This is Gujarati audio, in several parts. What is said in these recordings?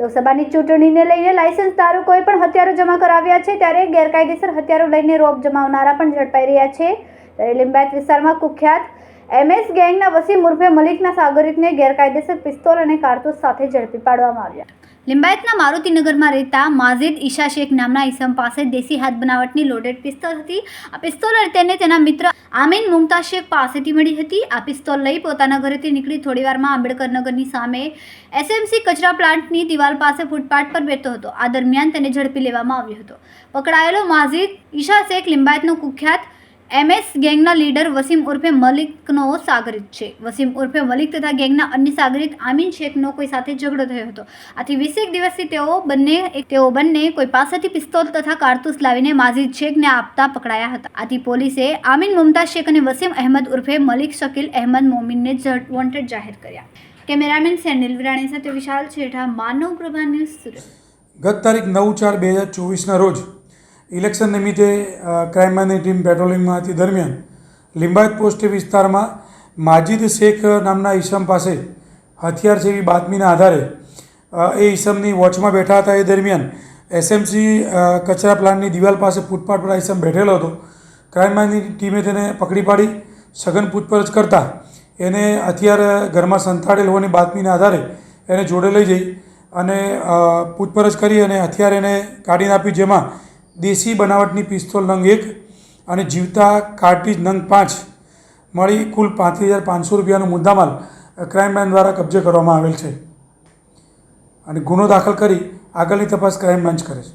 લોકસભાની ચૂંટણીને લઈને લાયસન્સ ધારકોએ પણ હથિયારો જમા કરાવ્યા છે ત્યારે ગેરકાયદેસર હથિયારો લઈને રોપ જમાવનારા પણ ઝડપાઈ રહ્યા છે. ત્યારે લિંબાયત વિસ્તારમાં કુખ્યાત એમએસ ગેંગના વસીમ ઉર્ફે મલિકના સાગરિતને ગેરકાયદેસર પિસ્તોલ અને કારતૂસ સાથે ઝડપી પાડવામાં આવ્યા. લિંબાયતના મારુતિનગરમાં રહેતા માઝિદ ઈશા શેખ નામના ઈસમ પાસે દેશી હાથ બનાવટની લોડેડ પિસ્તોલ હતી. આ પિસ્તોલ તેને તેના મિત્ર આમીન મુમતાઝ શેખ પાસેથી મળી હતી. આ પિસ્તોલ લઈ પોતાના ઘરેથી નીકળી થોડીવારમાં આંબેડકરનગરની સામે એસએમસી કચરા પ્લાન્ટની દિવાલ પાસે ફૂટપાથ પર બેઠો હતો. આ દરમિયાન તેને ઝડપી લેવામાં આવ્યો હતો. પકડાયેલો માઝિદ ઈશા શેખ લિંબાયતનો કુખ્યાત એમએસ ગેંગના લીડર વસીમ ઉર્ફે મલિકનો સાગરિત છે. વસીમ ઉર્ફે મલિક તથા ગેંગના અન્ય સાગરિત આમીન શેખનો કોઈ સાથે ઝઘડો થયો હતો. આથી વીસેક દિવસથી તેઓ બંને તેઓ બંને કોઈ પાસેથી પિસ્તોલ તથા કારતૂસ લાવીને માઝિદ શેખને આપતા પકડાયા હતા. આથી પોલીસે આમીન મુમતાઝ શેખ અને વસીમ અહેમદ ઉર્ફે મલિક શકીલ અહેમદ મોમીનને વોન્ટેડ જાહેર કર્યા. કેમેરામેન સેનિલ વિરાણી સાથે વિશાલ છેઠા, માનવ પ્રભા ન્યૂઝ સુરત. ગત તારીખ નવ ચાર બે હજાર ચોવીસના રોજ ઇલેક્શન નિમિત્તે ક્રાઇમબ્રાન્ચની ટીમ પેટ્રોલિંગમાં હતી દરમિયાન લિંબાયત પોસ્ટ વિસ્તારમાં માજીદ શેખ નામના ઈસમ પાસે હથિયાર જેવી બાતમીના આધારે એ ઈસમની વોચમાં બેઠા હતા. એ દરમિયાન એસએમસી કચરા પ્લાન્ટની દિવાલ પાસે ફૂટપાથ પર આ ઈસમ બેઠેલો હતો. ક્રાઇમબ્રાન્ચની ટીમે તેને પકડી પાડી, સઘન પૂછપરછ કરતા એને હથિયાર ઘરમાં સંતાડેલ હોવાની બાતમીના આધારે એને જોડે લઈ જઈ અને પૂછપરછ કરી અને હથિયાર એને કાઢીને આપ્યું જેમાં દેશી બનાવટની પિસ્તોલ નંગ એક અને જીવતા કાર્ટીજ નંગ પાંચ મળી કુલ પાંત્રીસ હજાર પાંચસો રૂપિયાનો મુદ્દામાલ ક્રાઇમ બ્રાન્ચ દ્વારા કબજે કરવામાં આવેલ છે. અને ગુનો દાખલ કરી આગળની તપાસ ક્રાઇમ બ્રાન્ચ કરે છે.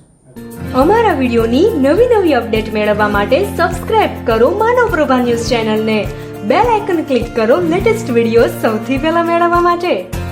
અમારા વિડિયોની નવી નવી અપડેટ મેળવવા માટે સબસ્ક્રાઇબ કરો માનવ પ્રભા ન્યૂઝ ચેનલને. બેલ આઇકન ક્લિક કરો લેટેસ્ટ વીડિયો સૌથી પહેલા મેળવવા માટે.